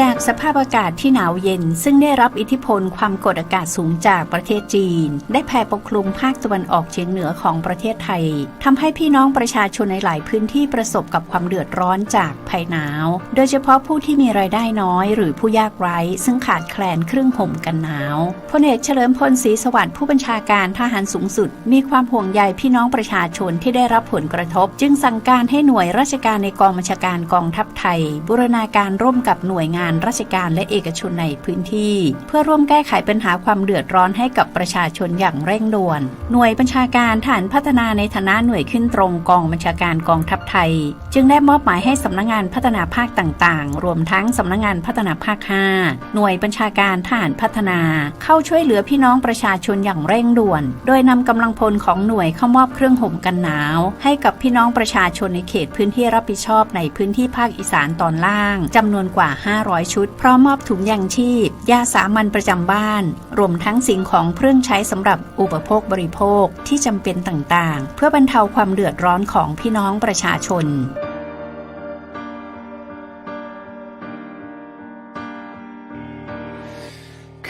จากสภาพอากาศที่หนาวเย็น ซึ่งได้รับอิทธิพลความกดอากาศสูงจากประเทศจีน ได้แผ่ปกคลุมภาคตะวันออกเฉียงเหนือของประเทศไทยทำให้พี่น้องประชาชนในหลายพื้นที่ประสบกับความเดือดร้อนจากภัยหนาว โดยเฉพาะผู้ที่มีรายได้น้อย หรือผู้ยากไร้ ซึ่งขาดแคลนเครื่องห่มกันหนาวพลเอกเฉลิมพลศรีสวัสดิ์ผู้บัญชาการทหารสูงสุด มีความห่วงใยพี่น้องประชาชนที่ได้รับผลกระทบ จึงสั่งการให้หน่วยราชการในกองบัญชาการกองทัพไทย บูรณาการร่วมกับหน่วยงานราชการและเอกชนในพื้นที่ เพื่อร่วมแก้ไขปัญหาความเดือดร้อนให้กับประชาชนอย่างเร่งด่วน หน่วยบัญชาการฐานพัฒนาในฐานะหน่วยขึ้นตรงกองบัญชาการกองทัพไทย จึงได้มอบหมายให้สำนักงานพัฒนาภาคต่างๆ รวมทั้งสำนักงานพัฒนาภาค 5 หน่วยบัญชาการทหารพัฒนา เข้าช่วยเหลือพี่น้องประชาชนอย่างเร่งด่วน โดยนำกำลังพลของหน่วยเข้ามอบเครื่องห่มกันหนาว ให้กับพี่น้องประชาชนในเขตพื้นที่รับผิดชอบในพื้นที่ภาคอีสานตอนล่างจำนวนกว่า 500 500 ชุด พร้อมมอบถุงยางชีพยาสามัญประจำบ้าน รวมทั้งสิ่งของเครื่องใช้สำหรับอุปโภคบริโภคที่จำเป็นต่างๆ เพื่อบรรเทาความเดือดร้อนของพี่น้องประชาชน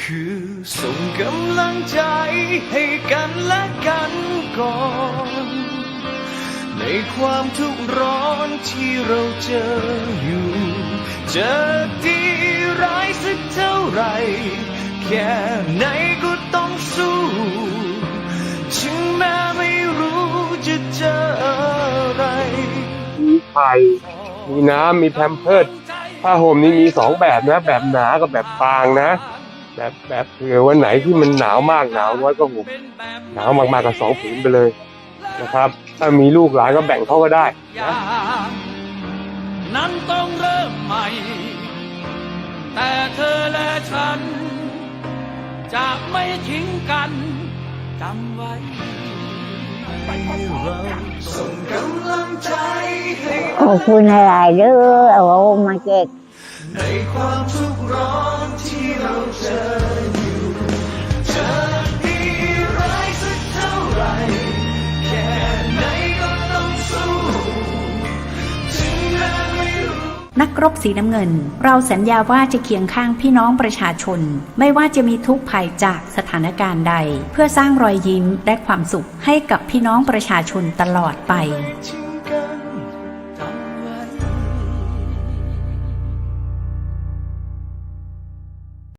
คือส่งกำลังใจให้กันและกันก่อน ในความทุกข์ร้อนที่เราเจออยู่ เจอดีร้ายสักเท่าไร แค่ไหนก็ต้องสู้ถึงแม้ไม่รู้จะเจออะไรมีไข่มีน้ำมีแพมเพิร์ดผ้าห่มนี่มีสองแบบนะ แบบหนากับแบบบางนะ แบบแบบเผื่อวันไหนที่มันหนาวมากหนาวน้อยก็ห่มหนาวมากๆก็สองผืนไปเลยนะครับ ถ้ามีลูกหลานก็แบ่งเขาก็ได้นะ จะไม่ทิ้งกันจำไว้ให้เราส่งกำลังใจให้ขอบคุณหลายๆเด้อเอามาแจกในความทุกข์ร้อนที่เราเจอ นักรบสีน้ำเงิน เราสัญญาว่าจะเคียงข้างพี่น้องประชาชน ไม่ว่าจะมีทุกข์ภัยจากสถานการณ์ใด เพื่อสร้างรอยยิ้มและความสุขให้กับพี่น้องประชาชนตลอดไป